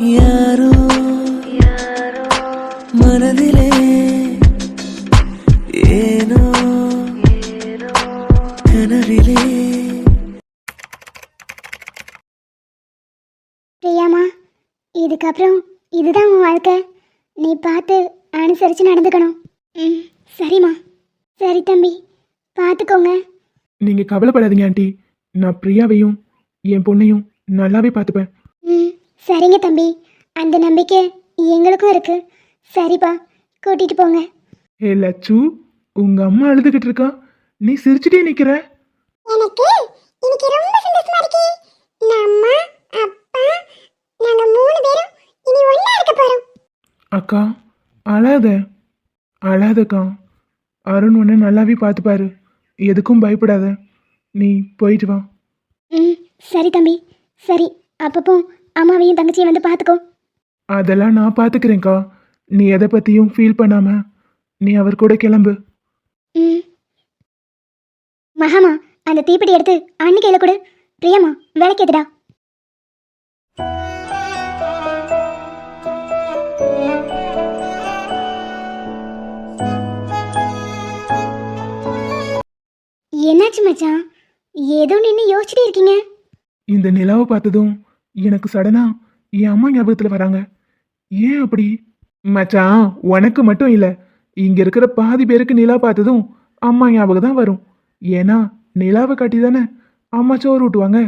யாரோ மனதிலே ஏனோ கனவிலே. பிரியாமா இதுக்கப்புறம் இதுதான் உன் வாழ்க்கை. நீ பார்த்து அனுசரித்து நடந்துக்கணும். ம் சரிம்மா. சரி தம்பி பார்த்துக்கோங்க. நீங்க கவலைப்படாதீங்க ஆண்டி. நான் பிரியாவையும் என் பொண்ணையும் நல்லாவே பார்த்துப்பேன். சரிங்க தம்பி. அந்த நம்பிக்கை எங்களுக்கும் இருக்கு. சரிப்பா கூட்டிட்டு போங்க. ஏ லச்சு உங்க அம்மா அழுதுகிட்டு இருக்கா? நீ சிரிச்சுட்டே நிக்கிற? எனக்கு? இன்னைக்கு ரொம்ப சந்தோஷமா இருக்கு. அம்மா அப்பா நாங்க மூணு பேரும் இனி ஒண்ணா இருக்க போறோம். அக்கா அழாத. அழாதக்கா. அருண் உன்னை நல்லாவே பார்த்துப்பாரு. எதுக்கும் பயப்படாத. நீ போயிட்டு வா. ம் சரி தம்பி. சரி அப்பப்போ அம்மாவையும் தங்கச்சியும் வந்து பார்த்துக்கோ. அதெல்லாம் நான் பார்த்துக்கிறேன்க்கா. நீ எதை பற்றியும் ஃபீல் பண்ணாம நீ அவர் கூட கிளம்பு. ம். மகாமா அந்த தீப்பெட்டி எடுத்து அண்ணி கையில கொடு. பிரியமா வேலைக்கு எதுடா என்னாச்சு மச்சான்? ஏதோ நின்று யோசிச்சுட்டே இருக்கீங்க. இந்த நிலாவை பார்த்ததும் எனக்கு சடனா என் அம்மா ஞாபகத்தில் வராங்க. ஏன் அப்படி? மச்சான் உனக்கு மட்டும் இல்லை. இங்க இருக்கிற பாதி பேருக்கு நிலா பார்த்ததும் அம்மா ஞாபகம் தான் வரும். ஏன்னா நிலாவை காட்டி தானே அம்மா சோறு ஊட்டுவாங்க.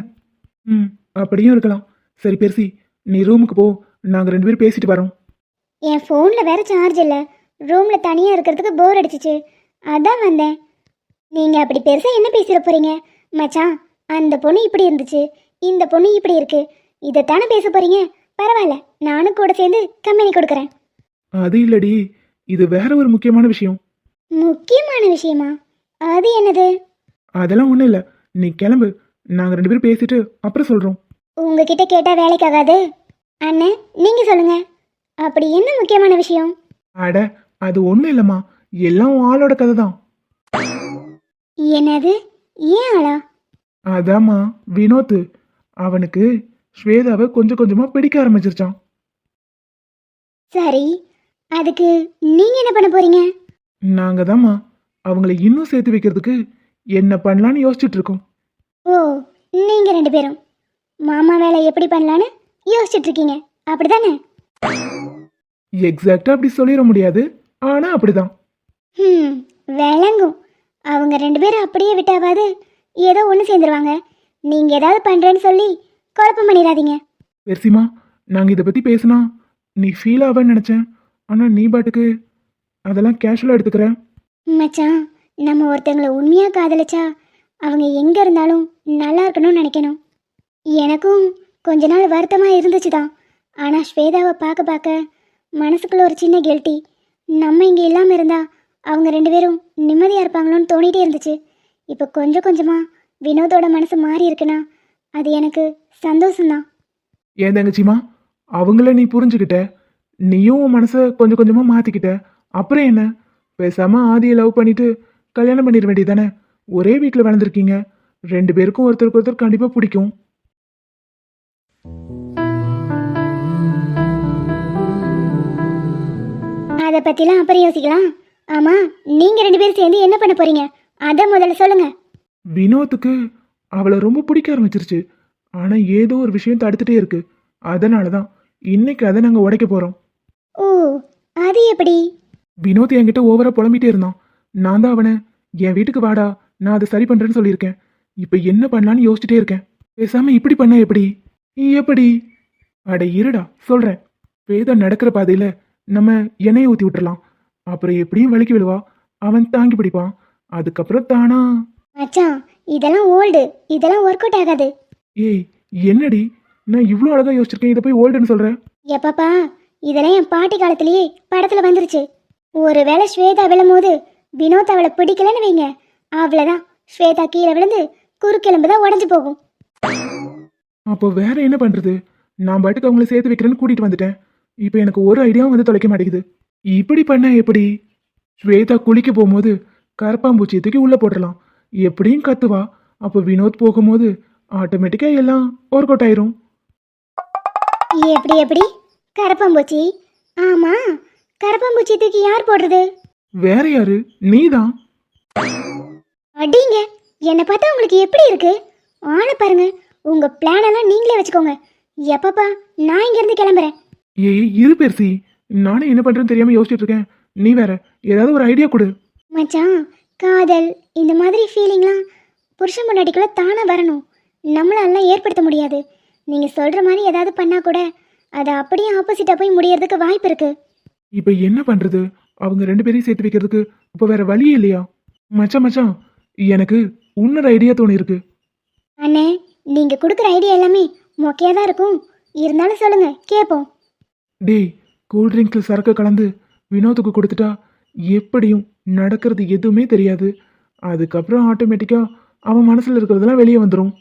ம் அப்படியும் இருக்கலாம். சரி பெருசி நீ ரூமுக்கு போ. நாங்கள் ரெண்டு பேரும் பேசிட்டு வரோம். என் ஃபோனில் வேற சார்ஜ் இல்லை. ரூமில் தனியாக இருக்கிறதுக்கு போர் அடிச்சிச்சு. அதான் வந்தேன். நீங்கள் அப்படி பெருசாக என்ன பேசிட போகிறீங்க மச்சான் அந்த பொண்ணு இப்படி இருந்துச்சு. இந்த பொண்ணு இப்படி இருக்கு. இதைத்தானே பேச போகிறீங்க பரவாயில்ல நானும் கூட சேர்ந்து கம்பெனி கொடுக்குறேன். அது இல்லடி இது வேற ஒரு முக்கியமான விஷயம். முக்கியமான விஷயமா? அது என்னது? அதெல்லாம் ஒன்றும் இல்லை. நீ கிளம்பு நாங்கள் ரெண்டு பேரும் பேசிட்டு அப்புறம் சொல்கிறோம் உங்ககிட்ட கேட்டால் வேலைக்காகாது அண்ணன் நீங்கள் சொல்லுங்கள் அப்படி என்ன முக்கியமான விஷயம்? அட அது ஒன்றும் இல்லைம்மா. எல்லாம் உன் ஆளோட கதை தான் என்னது? ஏன் ஆளா? அதாம்மா வினோத் அவனுக்கு ஸ்வேதாவை கொஞ்சம் கொஞ்சமாக பிடிக்க ஆரம்பிச்சிருச்சான் சரி அதுக்கு நீங்கள் என்ன பண்ண போகிறீங்க நாங்கள் தாம்மா அவங்கள இன்னும் சேர்த்து வைக்கிறதுக்கு என்ன பண்ணலான்னு யோசிச்சுட்டு இருக்கோம் ஓ நீங்க ரெண்டு பேரும். மாமா வேலை எப்படி பண்ணலான்னு யோசிச்சுட்டு இருக்கீங்க அப்படிதானே? எக்ஸாக்டாக அப்படி சொல்லிட முடியாது. ஆனால் அப்படிதான். ம் விளங்கும். அவங்க ரெண்டு பேரும் அப்படியே விட்டாவாது ஏதோ ஒன்று சேர்ந்துருவாங்க. நீங்க ஏதாவது பண்றேன்னு சொல்லி குழப்பம் பண்ணிடாதீங்க. பெருசிமா நாங்கள் இதை பற்றி பேசினா நீ ஃபீல் ஆவேன்னு நினச்சேன். ஆனால் நீ பாட்டுக்கு அதெல்லாம் கேஷுவலாக எடுத்துக்கிற. மச்சான் நம்ம ஒருத்தங்களை உண்மையாக காதலிச்சா அவங்க எங்கே இருந்தாலும் நல்லா இருக்கணும்னு நினைக்கணும். எனக்கும் கொஞ்ச நாள் வருத்தமாக இருந்துச்சு தான் ஆனால் ஸ்வேதாவை பார்க்க பார்க்க மனசுக்குள்ள ஒரு சின்ன கெல்ட்டி நம்ம இங்கே இல்லாமல் இருந்தா அவங்க ரெண்டு பேரும் நிம்மதியாக இருப்பாங்களோன்னு தோணிட்டே இருந்துச்சு. இப்போ கொஞ்சம் கொஞ்சமாக வினோதோட மனசு மாறி இருக்குன்னா அது எனக்கு சந்தோஷம்தான். ஏன் தங்கச்சிமா அவங்கள நீ புரிஞ்சுக்கிட்ட. நீயும் உன் மனசை கொஞ்சம் கொஞ்சமாக மாற்றிக்கிட்ட அப்புறம் என்ன? பேசாம ஆதியை லவ் பண்ணிட்டு கல்யாணம் பண்ணிட வேண்டியதானே ஒரே வீட்டில் வளர்ந்துருக்கீங்க. ரெண்டு பேருக்கும் ஒருத்தருக்கு ஒருத்தர் கண்டிப்பாக பிடிக்கும். அதை பற்றிலாம் அப்புறம் யோசிக்கலாம். ஆமாம் நீங்கள் ரெண்டு பேரும் சேர்ந்து என்ன பண்ண போகிறீங்க அதை முதல்ல சொல்லுங்கள் வினோத்துக்கு அவளை ரொம்ப பிடிக்க ஆரம்பிச்சிருச்சு. ஆனால் ஏதோ ஒரு விஷயம் தடுத்துட்டே இருக்கு. அதனால தான் இன்னைக்கு அதை நாங்கள் உடைக்க போகிறோம் ஓ அது எப்படி? வினோத் என்கிட்ட ஓவரா புலம்பிட்டே இருந்தான். நான் தான் அவனை என் வீட்டுக்கு வாடா நான் அதை சரி பண்றேன்னு சொல்லியிருக்கேன். இப்போ என்ன பண்ணலான்னு யோசிச்சுட்டே இருக்கேன். பேசாம இப்படி பண்ண எப்படி? எப்படி? அட இருடா சொல்றேன். வேதா நடக்கிற பாதையில நம்ம எண்ணெயை ஊத்தி விட்டுறலாம். அப்புறம் எப்படியும் வலிக்கு விழுவா. அவன் தாங்கி பிடிப்பான். அதுக்கப்புறம் தானா? மச்சான் இதெல்லாம் ஓல்டு. இதெல்லாம் ஒர்க் அவுட் ஆகாது. ஏய் என்னடி? நான் இவ்வளோ அழகா யோசிச்சிருக்கேன். இதை போய் ஓல்டுன்னு சொல்றேன் எப்பப்பா இதெல்லாம் என் பாட்டி காலத்திலேயே படத்துல வந்துருச்சு. ஒருவேளை ஸ்வேதா விழும்போது வினோத் அவளை பிடிக்கலன்னு வைங்க. அவ்வளோதான் ஸ்வேதா கீழே விழுந்து குறுக்கெலும்பு தான் உடஞ்சு போகும். அப்போ வேற என்ன பண்றது? நான் பாட்டுக்கு அவங்கள சேர்த்து வைக்கிறேன்னு கூட்டிட்டு வந்துட்டேன். இப்போ எனக்கு ஒரு ஐடியாவும் வந்து தொலைக்க மாட்டேங்குது. இப்படி பண்ண எப்படி? ஸ்வேதா குளிக்க போகும்போது கரப்பாம்பூச்சியை தூக்கி உள்ள போட்டுடலாம். எப்படியும் கத்துவா. அப்போ வினோத் போகும்போது ஆட்டோமேட்டிக்கா எல்லாம் ஒர்க் அவுட் ஆயிரும். எப்படி எப்படி? கரப்பாம்பூச்சி ஆமா கரப்பாம்பூச்சி தூக்கி யார் போடுறது? வேற யாரு? நீதான் அடிங்க என்னை பார்த்தா உங்களுக்கு எப்படி இருக்கு? ஆளை பாருங்க உங்க பிளான் எல்லாம் நீங்களே வச்சுக்கோங்க. எப்பப்பா நான் இங்க இருந்து கிளம்புறேன். ஏய் இரு பெருசி. நானே என்ன பண்றேன்னு தெரியாம யோசிச்சுட்டு இருக்கேன். நீ வேற ஏதாவது ஒரு ஐடியா கொடு. மச்சான் காதல் இந்த மாதிரி ஃபீலிங்லாம் புருஷன் முன்னாடிக்குள்ள தானா வரணும். நம்மளாலாம் ஏற்படுத்த முடியாது. நீங்க சொல்ற மாதிரி ஏதாவது பண்ணா கூட அது அப்படியே ஆப்போசிட்டா போய் முடியறதுக்கு வாய்ப்பு இருக்கு. இப்ப என்ன பண்றது? அவங்க ரெண்டு பேரையும் சேர்த்து வைக்கிறதுக்கு இப்ப வேற வழியே இல்லையா? மச்சான் மச்சான் எனக்கு இன்னொரு ஐடியா தோணி இருக்கு அண்ணே நீங்க கொடுக்குற ஐடியா எல்லாமே மொக்கையா தான் இருக்கும். இருந்தாலும் சொல்லுங்க கேட்போம் டேய் கூல் ட்ரிங்க்ல சரக்கு கலந்து வினோத்துக்கு கொடுத்துட்டா எப்படியும் நடக்கிறது எதுவுமே தெரியாது. அதுக்கப்புறம் ஆட்டோமேட்டிக்கா அவன் மனசுல இருக்கிறதெல்லாம் வெளியே வந்துடும்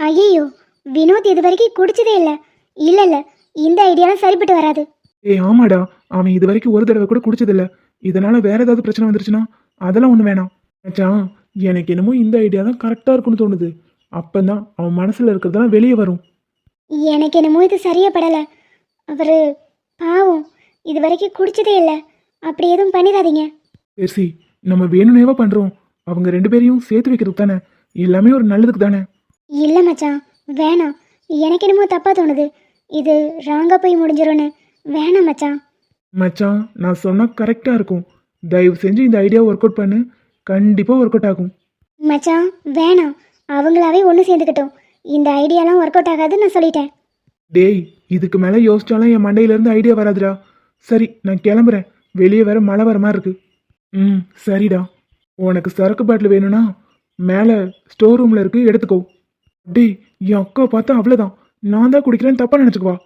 ஐயோ வினோத் இது வரைக்கும் குடிச்சதே இல்லை. இல்லை இல்லை இந்த ஐடியாலாம் சரிப்பட்டு வராது. ஏய் ஆமாடா. அவன் இது வரைக்கும் ஒரு தடவை கூட குடிச்சதில்ல. இதனால வேற ஏதாவது பிரச்சனை வந்துருச்சுன்னா அதெல்லாம் ஒண்ணு வேணாம். மச்சான் எனக்கு என்னமோ இந்த ஐடியா தான் கரெக்டா இருக்கும்னு தோணுது. அப்பதான் அவன் மனசுல இருக்கிறதெல்லாம் வெளியே வரும். எனக்கு என்னமோ இது சரியா படலை. அவர் பாவம் இது வரைக்கும் குடிச்சதே இல்லை. அப்படி எதுவும் பண்ணிடாதீங்க. பெர்சி நம்ம வேணும்னேவா பண்றோம். அவங்க ரெண்டு பேரையும் சேர்த்து வைக்கிறதுக்கு தானே. எல்லாமே ஒரு நல்லதுக்கு தானே. இல்லை மச்சான் வேணாம். எனக்கு என்னமோ தப்பாக தோணுது. இது ராங்கா போய் முடிஞ்சிரும்னு. வேணாம் மச்சான். மச்சான் நான் சொன்னா கரெக்டா இருக்கும். தயவு செஞ்சு இந்த ஐடியா ஒர்க் அவுட் பண்ணு. கண்டிப்பா ஒர்க் அவுட் ஆகும். மச்சான் வேணாம். அவங்களாவே ஒன்று சேர்ந்துக்கிட்டோம். இந்த ஐடியாலாம் ஒர்க் அவுட் ஆகாதுன்னு நான் சொல்லிட்டேன். டேய் இதுக்கு மேல யோசிச்சாலும் என் மண்டையில இருந்து ஐடியா வராதுடா. சரி நான் கிளம்புறேன். வெளியே வேற மழை வர மாதிரி இருக்கு. ம் சரிடா. உனக்கு சரக்கு பாட்டில் வேணும்னா மேலே ஸ்டோர் ரூமில் இருக்கு எடுத்துக்கோ. டேய் என் அக்கா பார்த்தா அவ்வளோதான் நான் தான் குடிக்கிறேன்னு தப்பாக நினச்சிக்குவா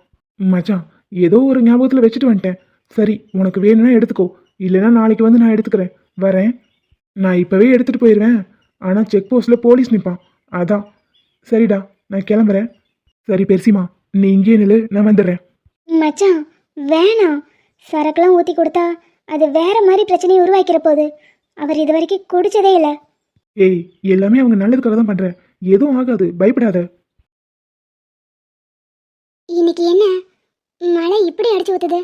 மச்சான் ஏதோ ஒரு ஞாபகத்தில் வச்சுட்டு வந்துட்டேன். சரி உனக்கு வேணும்னா எடுத்துக்கோ. இல்லைன்னா நாளைக்கு வந்து நான் எடுத்துக்கிறேன். வரேன். நான் இப்போவே எடுத்துகிட்டு போயிடுவேன் ஆனால் செக் போஸ்ட்டில் போலீஸ் நிற்பான் அதான். சரிடா நான் கிளம்புறேன். சரி பெருசிமா நீ இங்கேயே நில்லு நான் வந்துடுறேன். மச்சான் வேணாம். சரக்குலாம் ஊற்றி கொடுத்தா அது வேற மாதிரி பிரச்சனையை உருவாக்கிற போகுது அவர் இது வரைக்கும் குடிச்சதே இல்லை. ஏய் எல்லாமே அவங்க நல்லதுக்காக தான் பண்ணுறேன் எதுவும் ஆகாது. பயப்படாத. இன்னைக்கு என்ன? மழை இப்படி அடிச்சு ஊத்துது.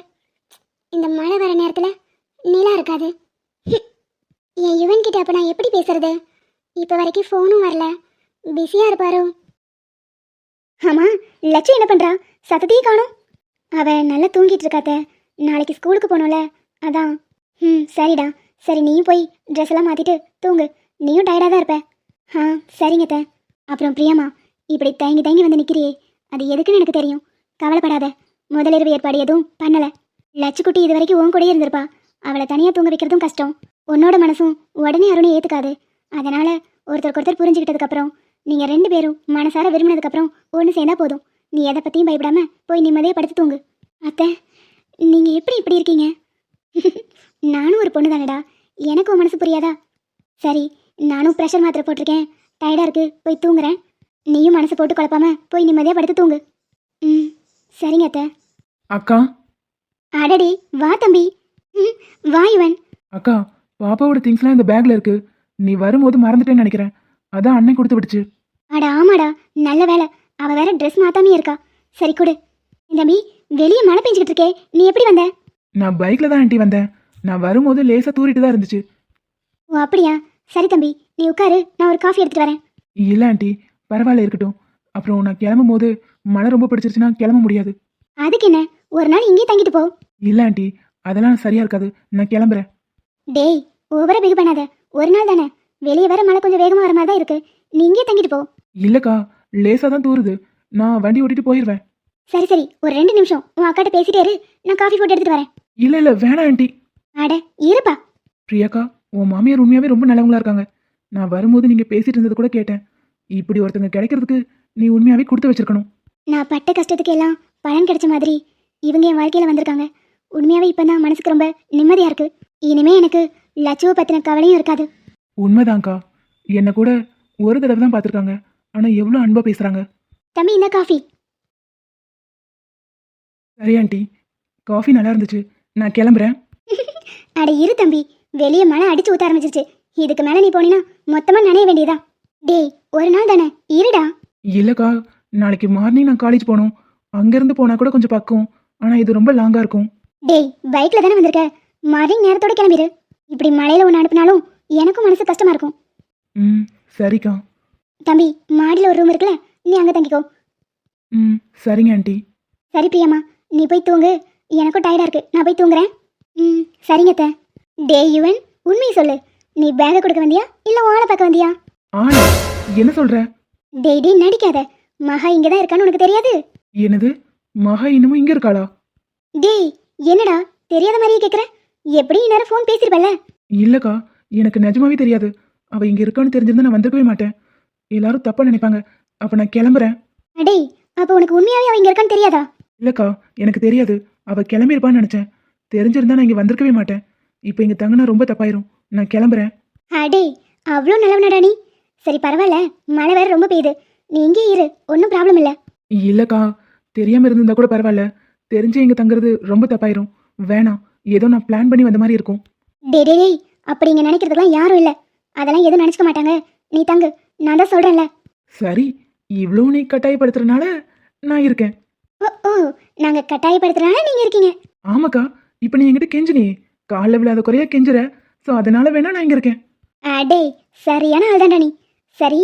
இந்த மழை வர நேரத்தில் நிலா இருக்காது. என் யுவன் கிட்ட அப்போ நான் எப்படி பேசுறது? இப்போ வரைக்கும் ஃபோனும் வரல. பிஸியாக இருப்பாரோ? ஆமாம் லட்சு என்ன பண்ணுறா சத்தத்தையும் காணும். அவ நல்லா தூங்கிட்டு இருக்காத்த நாளைக்கு ஸ்கூலுக்கு போகணும்ல? அதான். ம் சரிடா. சரி நீயும் போய் ட்ரெஸ் எல்லாம் மாற்றிட்டு தூங்கு. நீயும் டயர்டாக தான் இருப்ப. ஆ சரிங்க த அப்புறம் பிரியம்மா இப்படி தயங்கி தயங்கி வந்து நிற்கிறியே அது எதுக்குன்னு எனக்கு தெரியும். கவலைப்படாத. முதலிரவு ஏற்பாடு எதுவும் பண்ணலை. லட்சுக்குட்டி இது வரைக்கும் உன் கூடயே இருந்திருப்பா. அவளை தனியாக தூங்க வைக்கிறதும் கஷ்டம். உன்னோட மனசும் உடனே அருணை ஏற்றுக்காது அதனால் ஒருத்தருக்கு ஒருத்தர் புரிஞ்சுக்கிட்டதுக்கப்புறம் நீங்கள் ரெண்டு பேரும் மனசார விரும்பினதுக்கப்புறம் ஒன்று சேர்ந்தா போதும். நீ எதை பற்றியும் பயப்படாமல் போய் நிம்மதியாக படுத்து தூங்கு. அத்தை நீங்கள் எப்படி இப்படி இருக்கீங்க? நானும் ஒரு பொண்ணு தானடா எனக்கு உன் மனசு புரியாதா? சரி நானும் ப்ரெஷர் மாத்திரை போட்டிருக்கேன். டயர்டாக இருக்கு போய் தூங்குறேன். நீயும் மனசு போட்டு குழப்பாம போய் நிம்மதியாக படுத்து தூங்கு. ம் சரிங்க அத்தை. அக்கா. அடடி வா தம்பி. ம் வா இவன் அக்கா பாப்பாவோட திங்ஸ்லாம் இந்த பேக்ல இருக்கு. நீ வரும்போது மறந்துட்டேன்னு நினைக்கிறேன். அதான் அண்ணன் கொடுத்து விடுச்சு அட ஆமாடா. நல்ல வேலை. அவ வேற ட்ரெஸ் மாத்தாமே இருக்கா. சரி கொடு. தம்பி வெளியே மழை பெஞ்சுக்கிட்டு இருக்கே. நீ எப்படி வந்த? நான் பைக்ல தான் ஆண்டி வந்தேன். நான் வரும்போது லேசா தூரிட்டு தான் இருந்துச்சு. ஓ அப்படியா? சரி தம்பி நீ உட்காரு. நான் ஒரு காஃபி எடுத்துட்டு வரேன். இல்ல ஆண்டி பரவாயில்ல இருக்கட்டும். அப்புறம் நான் கிளம்பும் போது மழை ரொம்ப பிடிச்சிருச்சுன்னா கிளம்ப முடியாது. அதுக்கு என்ன? ஒரு நாள் இங்கேயே தங்கிட்டு போ. இல்ல ஆண்டி அதெல்லாம் சரியா இருக்காது. நான் கிளம்புறேன். டேய் ஓவரா பிகு பண்ணாத. ஒரு நாள் தானே. வெளியே வேற மழை கொஞ்சம் வேகமா வர மாதிரி தான் இருக்கு. நீ இங்கேயே தங்கிட்டு போ. இல்லக்கா லேசா தான் தூருது நான் வண்டி ஓட்டிட்டு போயிடுவேன் சரி சரி ஒரு ரெண்டு நிமிஷம். உன் அக்காட்ட பேசிட்டே இரு. நான் காஃபி போட்டு எடுத்துட்டு வரேன். இல்ல இல்ல வேணாம் ஆண்டி. அட இருப்பா. பிரியாக்கா உன் மாமியார் உண்மையாவே ரொம்ப நல்லவங்களா இருக்காங்க. நான் வரும்போது நீங்க பேசிட்டு இருந்தது கூட கேட்டேன். இப்படி ஒருத்தங்க கிடைக்கிறதுக்கு நீ உண்மையாவே கொடுத்து வச்சிருக்கணும். நான் பட்ட கஷ்டத்துக்கு எல்லாம் பலன் கிடைச்ச மாதிரி இவங்க என் வாழ்க்கையில வந்திருக்காங்க. உண்மையாவே இப்பதான் மனசுக்கு ரொம்ப நிம்மதியா இருக்கு. இனிமே எனக்கு லட்சுவை பத்தின கவலையும் இருக்காது. உண்மைதான்க்கா. என்னை கூட ஒரு தடவை தான் பார்த்துருக்காங்க. ஆனால் எவ்வளோ அன்பா பேசுகிறாங்க தம்பி இந்த காஃபி சரி ஆண்டி காஃபி நல்லா இருந்துச்சு. நான் கிளம்புறேன். அட இரு தம்பி வெளியே மழை அடிச்சு ஊத்த ஆரம்பிச்சிருச்சு. இதுக்கு மேல நீ போனீனா மொத்தமா நனைய வேண்டியதா? டேய் ஒரு நாள் தானே இருடா. இல்லைக்கா நாளைக்கு மார்னிங் நான் காலேஜ் போகணும். அங்கேருந்து போனால் கூட கொஞ்சம் பக்கம் ஆனால் இது ரொம்ப லாங்காக இருக்கும். டேய் பைக்ல தானே வந்திருக்க? மார்னிங் நேரத்தோட கிளம்பிடு இப்படி மழையில ஒன்று அனுப்பினாலும் எனக்கும் மனசு கஷ்டமா இருக்கும். ம் சரிக்கா. தம்பி மாடியில் ஒரு ரூம் இருக்குல்ல நீ அங்கே தங்கிக்கோ. ம் சரிங்க ஆண்டி. சரி பிரியம்மா நீ போய் தூங்கு. எனக்கும் டயர்டா இருக்கு. நான் போய் தூங்குறேன். ம் சரிங்க அத்தை. டே யுவன் உண்மையை சொல்லு. நீ பேகை கொடுக்க வந்தியா? இல்லை வாழை பார்க்க வந்தியா? ஆனா என்ன சொல்ற? டேய் டேய் நடிக்காத. மகா இங்கே தான் இருக்கான்னு உனக்கு தெரியாது? என்னது? மகா இன்னமும் இங்கே இருக்காளா? டேய் என்னடா? தெரியாத மாதிரியே கேட்குற எப்படி நேரம் ஃபோன் பேசிருப்பல்ல இல்லக்கா எனக்கு நிஜமாவே தெரியாது. அவ இங்க இருக்கான்னு தெரிஞ்சிருந்தா நான் வந்திருக்கவே மாட்டேன். எல்லாரும் தப்பா நினைப்பாங்க. அப்ப நான் கிளம்புறேன். டேய் அப்போ உனக்கு உண்மையாவே அவ இங்கே இருக்கான்னு தெரியாதா? இல்லக்கா எனக்கு தெரியாது. அவ கிளம்பியிருப்பான்னு நினைச்சேன். தெரிஞ்சிருந்தா நான் இங்க வந்திருக்கவே மாட்டேன். இப்போ இங்க தங்கினா ரொம்ப தப்பாயிரும். நான் கிளம்புறேன். அடே அவ்வளோ நல்லவனடா நீ. சரி பரவாயில்ல. மழை வேற ரொம்ப பெய்யுது. நீ இங்கே இரு. ஒன்றும் ப்ராப்ளம் இல்லை. இல்லக்கா தெரியாம இருந்திருந்தா கூட பரவாயில்ல. தெரிஞ்சு இங்க தங்குறது ரொம்ப தப்பாயிரும். வேணாம். ஏதோ நான் பிளான் பண்ணி வந்த மாதிரி இருக்கும். டே டே டேய். அப்படி இங்கே நினைக்கிறதுக்கெல்லாம் யாரும் இல்லை. அதெல்லாம் எதுவும் நினச்சிக்க மாட்டாங்க. நீ தங்கு. நான் தான் சொல்கிறேன்ல சரி இவ்வளோ நீ கட்டாயப்படுத்துறதுனால நான் இருக்கேன். ஓ ஓ நாங்கள் கட்டாயப்படுத்துறதுனால நீங்கள் இருக்கீங்க. ஆமாக்கா இப்போ நீ என்கிட்ட கெஞ்சினியே காலில் விழாத குறையா கெஞ்சுற. ஸோ அதனால வேணா நான் இங்க இருக்கேன். அடே சரியான ஆள் தான்டா நீ. சரி.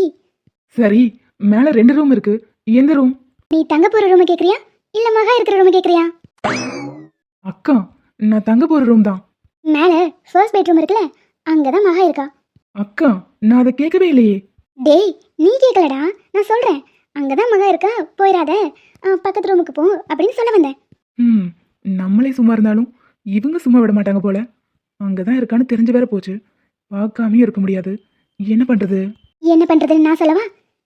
சரி மேலே ரெண்டு ரூம் இருக்கு. எந்த ரூம் நீ தங்க போகிற ரூமை கேட்குறியா இல்லை மகா இருக்கிற ரூமை கேட்குறியா அக்கா நான் தங்க போற ரூம் தான். மேலே ஃபர்ஸ்ட் பெட்ரூம் இருக்குல்ல அங்கே தான் மகா இருக்கா. அக்கா நான் அதை கேட்கவே இல்லையே. டேய் நீ கேட்கலடா நான் சொல்கிறேன் அங்கே தான் மகா இருக்கா? போயிடாத. பக்கத்து ரூமுக்கு போ அப்படின்னு சொல்ல வந்தேன். ம் நம்மளே சும்மா இருந்தாலும் இவங்க சும்மா விட மாட்டாங்க போல. அங்கே தான் இருக்கான்னு தெரிஞ்சு வேற போச்சு. பார்க்காமையும் இருக்க முடியாது. என்ன பண்றது? என்ன பண்ணுறதுன்னு நான் சொல்லவா?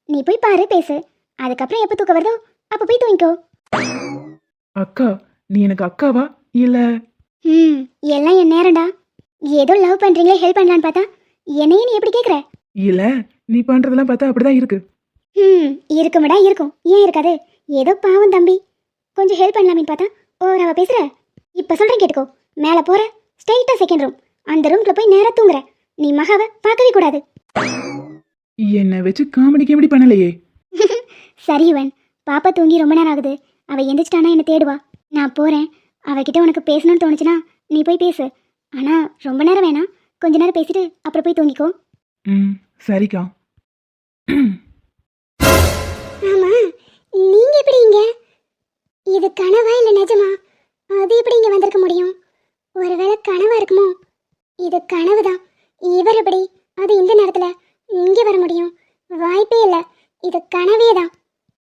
நீ போய் பாரு பேசு. அதுக்கப்புறம் எப்போ தூக்கம் வருதோ அப்போ போய் தூங்கிக்கோ. அக்கா நீ எனக்கு அக்காவா? இல்ல? ம் எல்லாம் என் நேரம்டா. ஏதோ லவ் பண்ணுறீங்களே ஹெல்ப் பண்ணலான்னு பார்த்தா என்னையே நீ எப்படி கேட்குற இல்ல நீ பண்றதெல்லாம் பார்த்தா அப்படிதான் இருக்கு. ம் இருக்குமடா இருக்கும். ஏன் இருக்காது? ஏதோ பாவம் தம்பி. கொஞ்சம் ஹெல்ப் பண்ணலாமேன்னு பார்த்தா ஓவராவா பேசுற? இப்போ சொல்கிறேன் கேட்டுக்கோ. மேலே போகிற ஸ்ட்ரெயிட்டாக செகண்ட் ரூம் அந்த ரூம்குள்ள போய் நேராக தூங்குற. நீ மகாவை பார்க்கவே கூடாது. என்னை வச்சு காமெடி கிமெடி பண்ணலையே. சரி இவன். பாப்பா தூங்கி ரொம்ப நேரம் ஆகுது. அவள் எந்திரிச்சிட்டானா என்னை தேடுவா? நான் போகிறேன் அவகிட்ட உனக்கு பேசணும்னு தோணுச்சுன்னா நீ போய் பேசு. ஆனால் ரொம்ப நேரம் வேணாம். கொஞ்ச நேரம் பேசிட்டு அப்புறம் போய் தூங்கிக்கோ. ம் சரிக்கா. ஆமா. நீங்க எப்படி இங்க? இது கனவா இல்ல நிஜமா? அது எப்படி இங்க வந்திருக்க முடியும்? ஒருவேளை கனவா இருக்குமோ? இது கனவுதான். இவர் எப்படி? அது இந்த நேரத்துல இங்க வர முடியும்? வாய்ப்பே இல்ல. இது கனவே தான்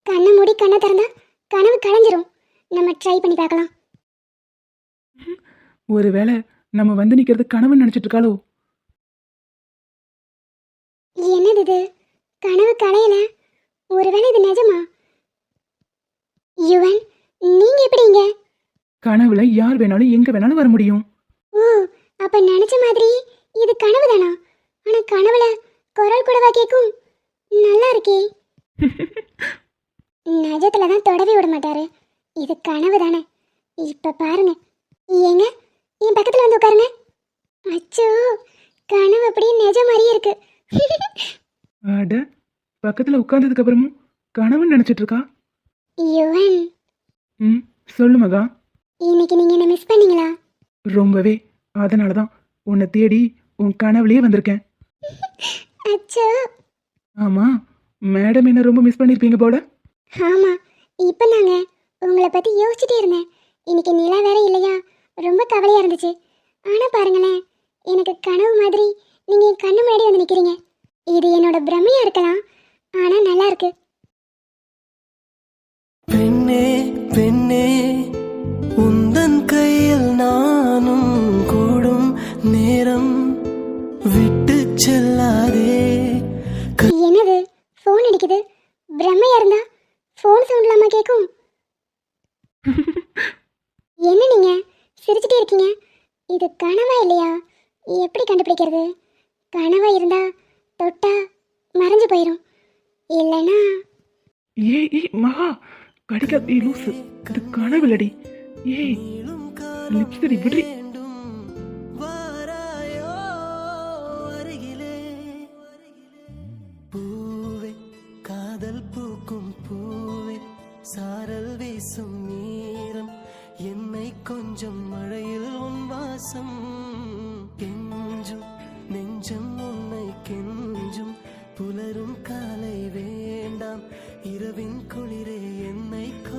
கண்ணை மூடி கண்ணை திறந்தா கனவு கலைஞ்சிரும். நம்ம ட்ரை பண்ணி பார்க்கலாம். ஒருவேளை நம்ம வந்து நிக்கிறது கனவுன்னு நினைச்சிட்டு இருக்காளோ? என்னது இது? கனவு கலையல? ஒருவேளை இது நிஜமா? யுவன் நீங்க எப்படி இங்க கனவுல யார் வேணாலும் எங்க வேணாலும் வர முடியும். ஓ அப்ப நினைச்ச மாதிரி இது கனவு தானா ஆனா கனவுல குரல் கூடவா கேக்கும்? நல்லா இருக்கே. நிஜத்துல தான் தொடவே விட மாட்டாரு. இது கனவு தானே இப்ப பாருங்க. ஏங்க என் பக்கத்துல வந்து உட்காருங்க. அச்சோ கனவு அப்படியே நிஜ மாதிரியே இருக்கு. அட பக்கத்துல உட்கார்ந்ததுக்கு அப்புறமும் கனவுன்னு நினைச்சிட்டு இருக்கா? யுவன். ம் சொல்லு மகா. இன்னைக்கு நீங்க என்ன மிஸ் பண்ணீங்களா? ரொம்பவே. அதனால தான் உன்னை தேடி உன் கனவுலயே வந்திருக்கேன். அச்சோ. ஆமா மேடம் என்ன ரொம்ப மிஸ் பண்ணிருப்பீங்க போல? ஆமா இப்போ நாங்க உங்களை பத்தி யோசிச்சுட்டே இருந்தேன். இன்னைக்கு நிலா வேற இல்லையா? ரொம்ப கவலையா இருந்துச்சு. ஆனா பாருங்களேன் எனக்கு கனவு மாதிரி நீங்க என் கண்ணு முன்னாடி வந்து நிக்கிறீங்க. இது என்னோட பிரமையா இருக்கலாம் ஆனா நல்லா இருக்கு. பெண்ணே பெண்ணே உந்தன் கையில் நானும் கூடும் நேரம் விட்டு செல்லாதே. என்னது? ஃபோன் அடிக்குது. பிரமையா இருந்தா ஃபோன் சவுண்ட் இல்லாம கேட்கும் என்ன நீங்க? சிரிச்சிட்டே இருக்கீங்க. இது கனவா இல்லையா? எப்படி கண்டுபிடிக்கிறது? கனவா இருந்தா தொட்டா மறைஞ்சு போயிடும் இல்லைன்னா ஏய் ஏய் மகா கடிக்க ஏய் லூசு. இது கனவுலடி ஏய் லிப்ஸ்டரி விடுறி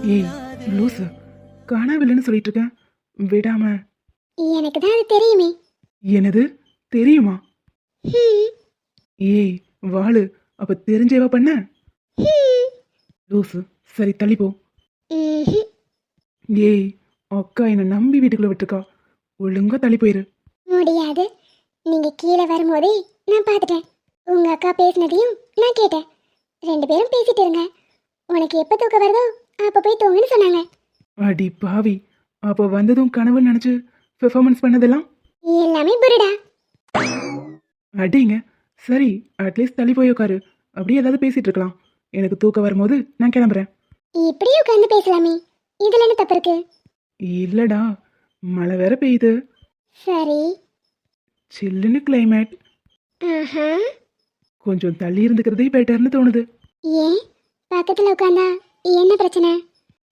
ஏய் லூசு காணாவில்லைன்னு சொல்லிட்டு இருக்கேன் விடாம. எனக்கு தான் அது தெரியுமே. எனது தெரியுமா? ஏய் வாளு அப்ப தெரிஞ்சேவா பண்ண? லூசு சரி தள்ளி போ ம்ஹும். ஏய் அக்கா என்னை நம்பி வீட்டுக்குள்ள விட்டுருக்கா. ஒழுங்கா தள்ளி போயிரு முடியாது. நீங்க கீழே வரும்போதே நான் பார்த்துட்டேன். உங்க அக்கா பேசினதையும் நான் கேட்டேன். ரெண்டு பேரும் பேசிட்டு இருங்க. உனக்கு எப்போ தூக்கம் வருதோ அப்போ போய் தூங்குன்னு சொன்னாங்க. அடி பாவி. அப்போ வந்ததும் கனவு நினைச்சு பெர்ஃபார்மன்ஸ் பண்ணதெல்லாம்? எல்லாமே புரிடா. அடிங்க. சரி அட்லீஸ்ட் தள்ளி போய் உட்காரு. அப்படியே ஏதாவது பேசிட்டு இருக்கலாம். எனக்கு தூக்கம் வரும்போது நான் கிளம்புறேன். இப்படியே உட்காந்து பேசலாமே. இதுல என்ன தப்பு இருக்கு? இல்லடா. மழை வேற பெய்யுது. சரி. சில்லுன்னு கிளைமேட் ஆஹா. கொஞ்சம் தள்ளி இருந்துக்கிறதே பெட்டர்னு தோணுது. ஏன்? பக்கத்துல உட்காந்தா என்ன பிரச்சனை?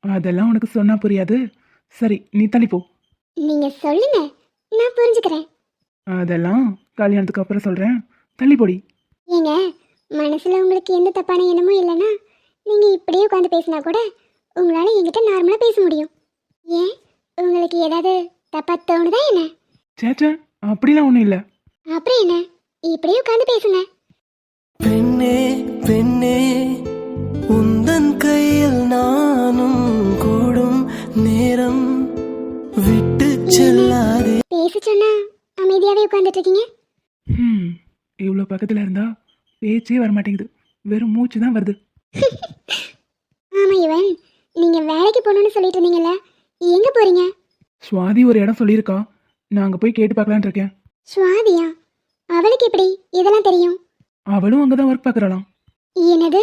அதெல்லாம் உனக்கு சொன்னா புரியாது. சரி நீ தள்ளி போ. நீங்க சொல்லுங்க நான் புரிஞ்சுக்கிறேன். அதெல்லாம் கல்யாணத்துக்கு அப்புறம் சொல்றேன். தள்ளி போடி. ஏங்க மனசுல உங்களுக்கு எந்த தப்பான எண்ணமும் இல்லைன்னா நீங்க இப்படியே உட்காந்து பேசினா கூட உங்களால என்கிட்ட நார்மலா பேச முடியும். ஏன்? உங்களுக்கு ஏதாவது தப்பா தோணுதா என்ன? சேச்சா அப்படிலாம் ஒன்றும் இல்லை. அப்புறம் என்ன? இப்படியே உட்காந்து பேசுங்க. பெண்ணே பெண்ணே இவ்வளோ பக்கத்தில் இருந்தா பேச்சே வர மாட்டேங்குது வெறும் மூச்சு தான் வருது. ஆமா இவன் நீங்க வேலைக்கு போகணும்னு சொல்லிட்டு இருந்தீங்கல்ல எங்க போறீங்க? சுவாதி ஒரு இடம் சொல்லியிருக்கா. நான் அங்கே போய் கேட்டு பார்க்கலான்னு இருக்கேன். சுவாதியா? அவளுக்கு எப்படி? இதெல்லாம் தெரியும். அவளும் அங்கே தான் ஒர்க் பார்க்குறாளாம். என்னது?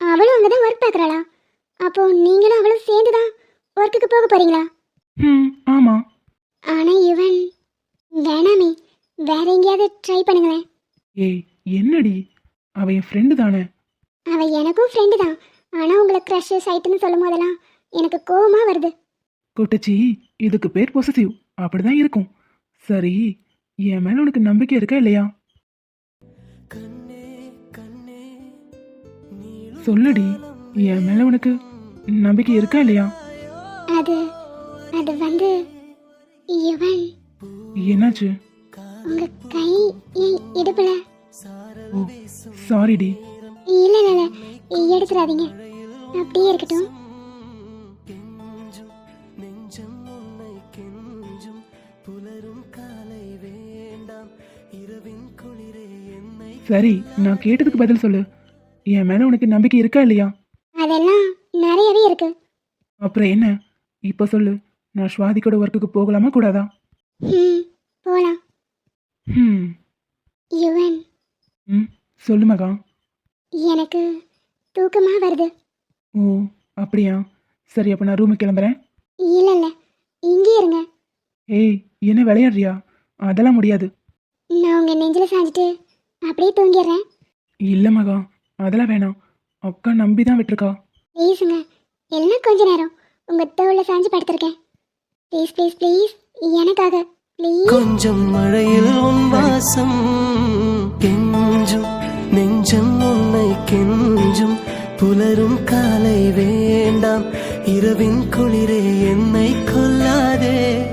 அவளும் அங்கதான் ஒர்க் பார்க்கறாளா? அப்போ நீங்களும் அவளும் சேர்ந்து தான் ஒர்க்குக்கு போக போறீங்களா? ம் ஆமாம் ஆனா இவன் வேணாமே வேற எங்கேயாவது ட்ரை பண்ணுங்களேன். ஏய் என்னடி? அவ என் ஃப்ரெண்டு தானே? அவ எனக்கும் ஃப்ரெண்டு தான். ஆனா உங்களை க்ரஷ் சைட்டுன்னு சொல்லும் போதெல்லாம் எனக்கு கோவமா வருது. கொட்டச்சி இதுக்கு பேர் பொசசிவ் அப்படிதான் இருக்கும். சரி என் மேல உனக்கு நம்பிக்கை இருக்கா இல்லையா? கண்ணே கண்ணே நீளும் சொல்லுடி என் மேல உனக்கு நம்பிக்கை இருக்கா இல்லையா? அது அது வந்து இவன். என்னாச்சு? உங்க கை என் இடுப்புல. ஓ சாரிடி இல்ல இல்ல இல்ல. எடுத்துடாதீங்க. அப்படியே இருக்கட்டும். கெஞ்சும் நெஞ்சம் உன்னை கெஞ்சும் புலரும் காலை வேண்டாம் இரவின் குளிரே என்னை சரி நான் கேட்டதுக்கு பதில் சொல்லு. என் மேல உனக்கு நம்பிக்கை இருக்கா இல்லையா? அதெல்லாம் நிறையவே இருக்கு. அப்புறம் என்ன? இப்போ சொல்லு. நான் ஸ்வாதி கூட ஒர்க்குக்கு போகலாமா கூடாதா? ம் போலாம். ம் யுவன். ம் சொல்லு மகா. எனக்கு தூக்கமா வருது. ஓ அப்படியா? சரி அப்போ நான் ரூமுக்கு கிளம்புறேன். இல்ல இல்ல இங்கே இருங்க. ஏய் என்ன விளையாடுறியா? அதெல்லாம் முடியாது. நான் உங்க நெஞ்சில சாஞ்சிட்டு அப்படியே தூங்கிடுறேன். இல்லை மகா அதெல்லாம் வேணாம். அக்கா நம்பி தான் விட்டுருக்கா. ப்ளீஸுங்க எல்லாம் கொஞ்ச நேரம். உங்க தோல்ல சாஞ்சு படுத்திருக்கேன். ப்ளீஸ் ப்ளீஸ் ப்ளீஸ் எனக்காக. கொஞ்சம் மழையில் உன் வாசம் கெஞ்சும். நெஞ்சம் உன்னை கெஞ்சும். புலரும் காலை வேண்டாம். இரவின் குளிரே என்னை கொல்லாதே.